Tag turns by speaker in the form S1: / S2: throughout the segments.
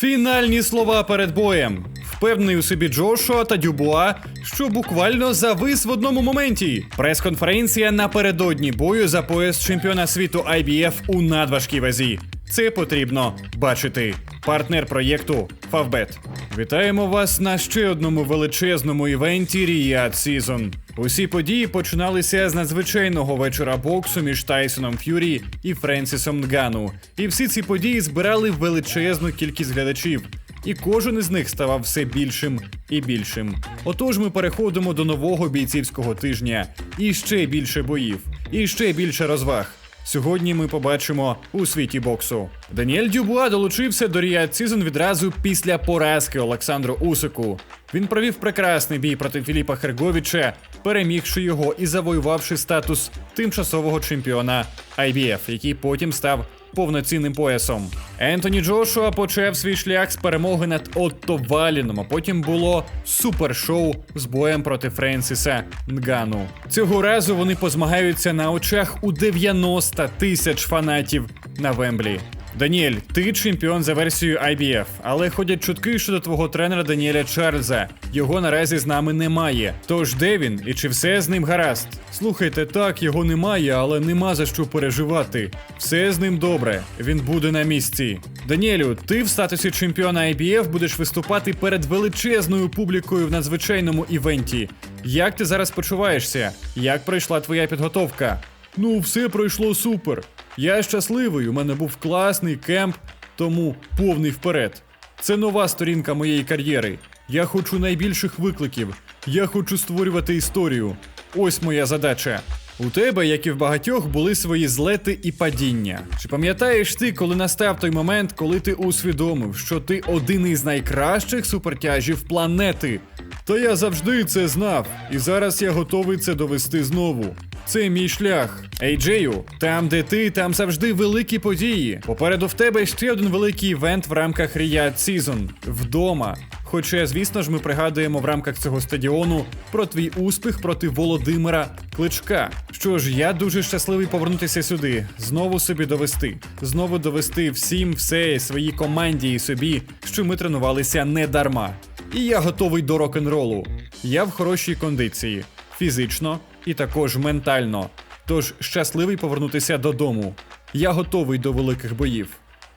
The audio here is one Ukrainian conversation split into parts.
S1: Фінальні слова перед боєм. Впевнений у собі Джошуа та Дюбуа, що буквально завис в одному моменті. Прес-конференція напередодні бою за пояс чемпіона світу IBF у надважкій вазі. Це потрібно бачити. Партнер проєкту Favbet. Вітаємо вас на ще одному величезному івенті Riyadh Season. Усі події починалися з надзвичайного вечора боксу між Тайсоном Ф'юрі і Френсісом Нгану. І всі ці події збирали величезну кількість глядачів. І кожен із них ставав все більшим і більшим. Отож, ми переходимо до нового бійцівського тижня. І ще більше боїв, і ще більше розваг. Сьогодні ми побачимо у світі боксу. Даніель Дюбуа долучився до Ріад Сізон відразу після поразки Олександру Усику. Він провів прекрасний бій проти Філіпа Херговіча, перемігши його і завоювавши статус тимчасового чемпіона IBF, який потім став повноцінним поясом. Ентоні Джошуа почав свій шлях з перемоги над Отто Валіном, а потім було супершоу з боєм проти Френсіса Нгану. Цього разу вони позмагаються на очах у 90 тисяч фанатів на Вемблі. Даніель, ти чемпіон за версією IBF, але ходять чутки щодо твого тренера Даніеля Чарльза. Його наразі з нами немає. Тож де він і чи все з ним гаразд? Слухайте, так, його немає, але нема за що переживати. Все з ним добре. Він буде на місці. Даніелю, ти в статусі чемпіона IBF будеш виступати перед величезною публікою в надзвичайному івенті. Як ти зараз почуваєшся? Як пройшла твоя підготовка? Ну, все пройшло супер. Я щасливий, у мене був класний кемп, тому повний вперед. Це нова сторінка моєї кар'єри. Я хочу найбільших викликів. Я хочу створювати історію. Ось моя задача. У тебе, як і в багатьох, були свої злети і падіння. Чи пам'ятаєш ти, коли настав той момент, коли ти усвідомив, що ти один із найкращих супертяжів планети? Та я завжди це знав, і зараз я готовий це довести знову. Це мій шлях. Ейджею, там, де ти, там завжди великі події. Попереду в тебе ще один великий івент в рамках Riyadh Season. Вдома. Хоча, звісно ж, ми пригадуємо в рамках цього стадіону про твій успіх проти Володимира Кличка. Що ж, я дуже щасливий повернутися сюди, знову собі довести, знову довести всім все своїй команді і собі, що ми тренувалися не дарма. І я готовий до рок-н-ролу. Я в хорошій кондиції, фізично і також ментально. Тож щасливий повернутися додому. Я готовий до великих боїв.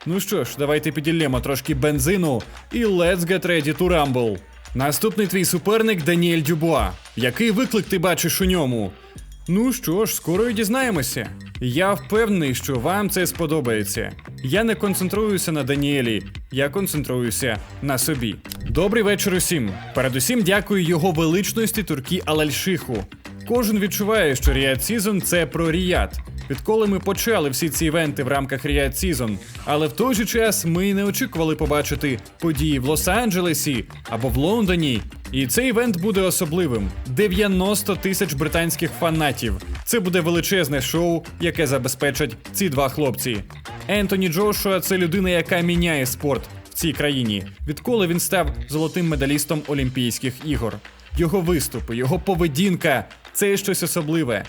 S1: Ну що ж, давайте піділлємо трошки бензину і let's get ready to rumble. Наступний твій суперник Даніель Дюбуа. Який виклик ти бачиш у ньому? Ну що ж, скоро і дізнаємося. Я впевнений, що вам це сподобається. Я не концентруюся на Даніелі, я концентруюся на собі. Добрий вечір усім. Передусім дякую його величності Туркі Алальшиху. Кожен відчуває, що Riyadh Season – це про Ріяд. Відколи ми почали всі ці івенти в рамках Riyadh Season, але в той же час ми не очікували побачити події в Лос-Анджелесі або в Лондоні. І цей івент буде особливим: 90 тисяч британських фанатів. Це буде величезне шоу, яке забезпечать ці два хлопці. Ентоні Джошуа це людина, яка міняє спорт в цій країні, відколи він став золотим медалістом Олімпійських ігор. Його виступи, його поведінка це щось особливе.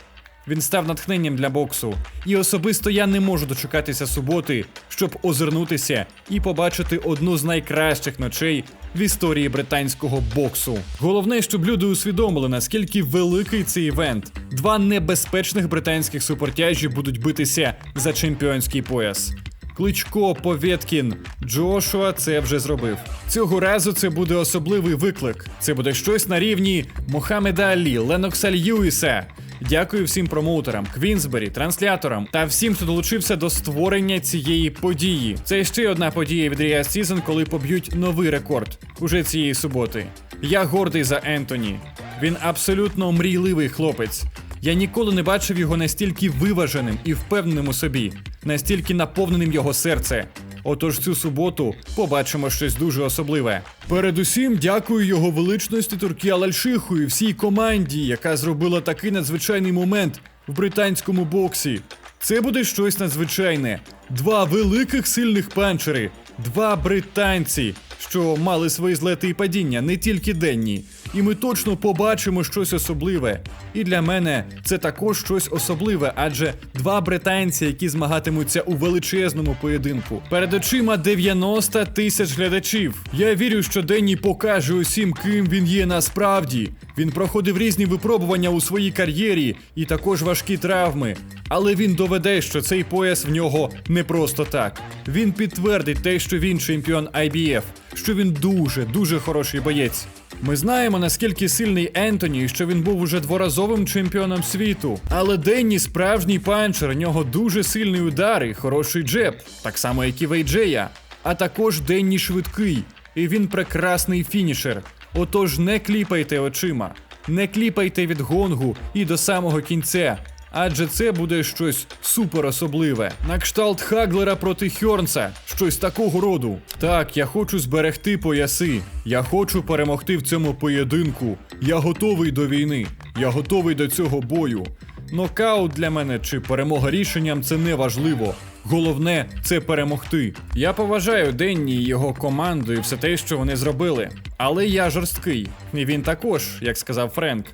S1: Він став натхненням для боксу, і особисто я не можу дочекатися суботи, щоб озирнутися і побачити одну з найкращих ночей в історії британського боксу. Головне, щоб люди усвідомили, наскільки великий цей івент. Два небезпечних британських супертяжі будуть битися за чемпіонський пояс. Кличко, Повєткін, Джошуа це вже зробив. Цього разу це буде особливий виклик. Це буде щось на рівні Мохамеда Алі, Ленокса Льюіса. Дякую всім промоутерам, Квінсбері, трансляторам та всім, хто долучився до створення цієї події. Це ще одна подія від Riyadh Season, коли поб'ють новий рекорд уже цієї суботи. Я гордий за Ентоні. Він абсолютно мрійливий хлопець. Я ніколи не бачив його настільки виваженим і впевненим у собі, настільки наповненим його серце. Отож цю суботу побачимо щось дуже особливе. Передусім, дякую його величності Туркі Алальшиху і всій команді, яка зробила такий надзвичайний момент в британському боксі. Це буде щось надзвичайне. Два великих сильних панчери, два британці, що мали свої злети і падіння, не тільки денні. І ми точно побачимо щось особливе. І для мене це також щось особливе, адже два британці, які змагатимуться у величезному поєдинку. Перед очима 90 тисяч глядачів. Я вірю, що Денні покаже усім, ким він є насправді. Він проходив різні випробування у своїй кар'єрі і також важкі травми. Але він доведе, що цей пояс в нього не просто так. Він підтвердить те, що він чемпіон IBF, що він дуже, дуже хороший боєць. Ми знаємо, наскільки сильний Ентоні, і що він був уже дворазовим чемпіоном світу. Але Денні справжній панчер, у нього дуже сильний удар і хороший джеб, так само як і Вейджея. А також Денні швидкий, і він прекрасний фінішер. Отож, не кліпайте очима, не кліпайте від гонгу і до самого кінця. Адже це буде щось супер особливе. На кшталт Хаглера проти Хьорнса, щось такого роду. Так, я хочу зберегти пояси. Я хочу перемогти в цьому поєдинку. Я готовий до війни. Я готовий до цього бою. Нокаут для мене чи перемога рішенням це не важливо. Головне це перемогти. Я поважаю Денні і його команду і все те, що вони зробили. Але я жорсткий. І він також, як сказав Френк.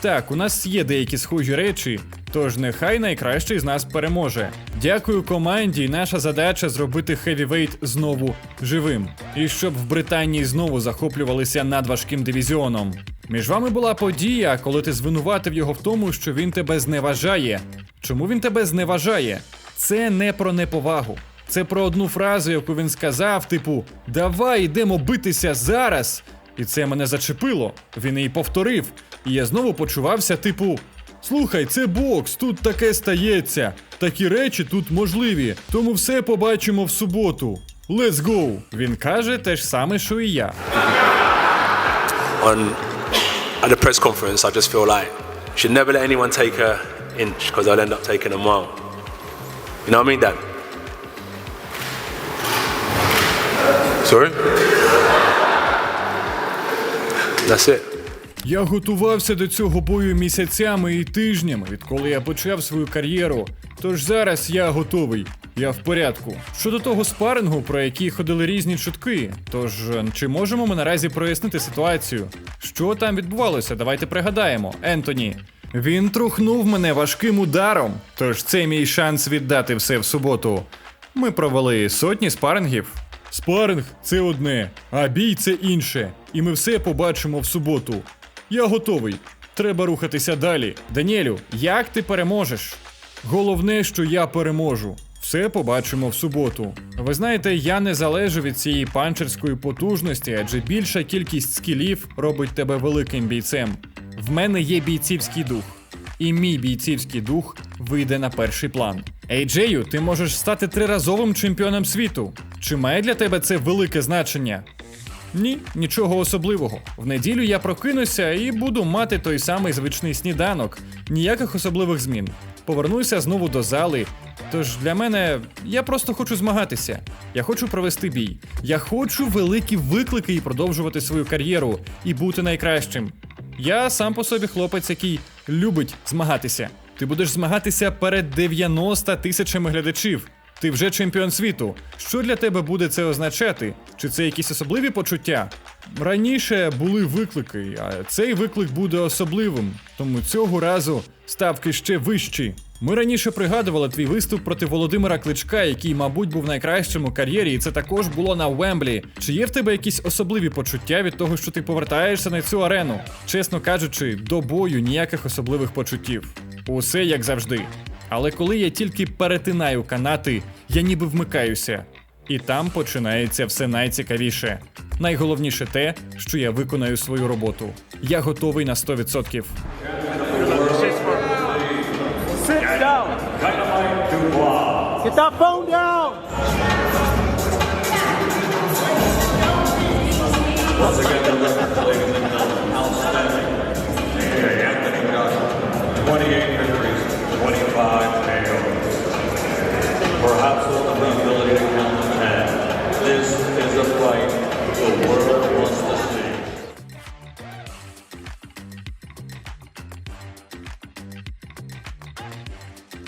S1: Так, у нас є деякі схожі речі, тож нехай найкращий з нас переможе. Дякую команді, і наша задача зробити хевівейт знову живим. І щоб в Британії знову захоплювалися надважким дивізіоном. Між вами була подія, коли ти звинуватив його в тому, що він тебе зневажає. Чому він тебе зневажає? Це не про неповагу. Це про одну фразу, яку він сказав, типу Давай йдемо битися зараз. І це мене зачепило. Він її повторив. І я знову почувався, типу. Слухай, це бокс, тут таке стається. Такі речі тут можливі. Тому все побачимо в суботу. Let's go! Він каже те ж саме, що і я.
S2: on at the press conference, I just feel like should never let anyone take a inch because I'll end up taking a mile. You know what I mean, Dad? Sorry? That's it.
S1: Я готувався до цього бою місяцями і тижнями, відколи я почав свою кар'єру. Тож зараз я готовий. Я в порядку. Щодо того спарингу, про який ходили різні чутки. Тож, чи можемо ми наразі прояснити ситуацію? Що там відбувалося? Давайте пригадаємо. Ентоні. Він трухнув мене важким ударом. Тож це мій шанс віддати все в суботу. Ми провели сотні спарингів. Спаринг це одне, а бій це інше. І ми все побачимо в суботу. Я готовий. Треба рухатися далі. Даніелю, як ти переможеш? Головне, що я переможу. Все побачимо в суботу. Ви знаєте, я не залежу від цієї панчерської потужності, адже більша кількість скілів робить тебе великим бійцем. В мене є бійцівський дух, і мій бійцівський дух вийде на перший план. Ейджею, ти можеш стати триразовим чемпіоном світу. Чи має для тебе це велике значення? Ні, нічого особливого. В неділю я прокинуся і буду мати той самий звичний сніданок. Ніяких особливих змін. Повернуся знову до зали. Тож для мене я просто хочу змагатися. Я хочу провести бій. Я хочу великі виклики і продовжувати свою кар'єру і бути найкращим. Я сам по собі хлопець, який любить змагатися. Ти будеш змагатися перед 90 тисячами глядачів. Ти вже чемпіон світу. Що для тебе буде це означати? Чи це якісь особливі почуття? Раніше були виклики, а цей виклик буде особливим, тому цього разу ставки ще вищі. Ми раніше пригадували твій виступ проти Володимира Кличка, який, мабуть, був найкращим у кар'єрі, і це також було на Вемблі. Чи є в тебе якісь особливі почуття від того, що ти повертаєшся на цю арену? Чесно кажучи, до бою ніяких особливих почуттів. Усе як завжди. Але коли я тільки перетинаю канати, я ніби вмикаюся. І там починається все найцікавіше. Найголовніше те, що я виконаю свою роботу. Я готовий на 100%.
S3: Get that phone down!
S4: That's a good one.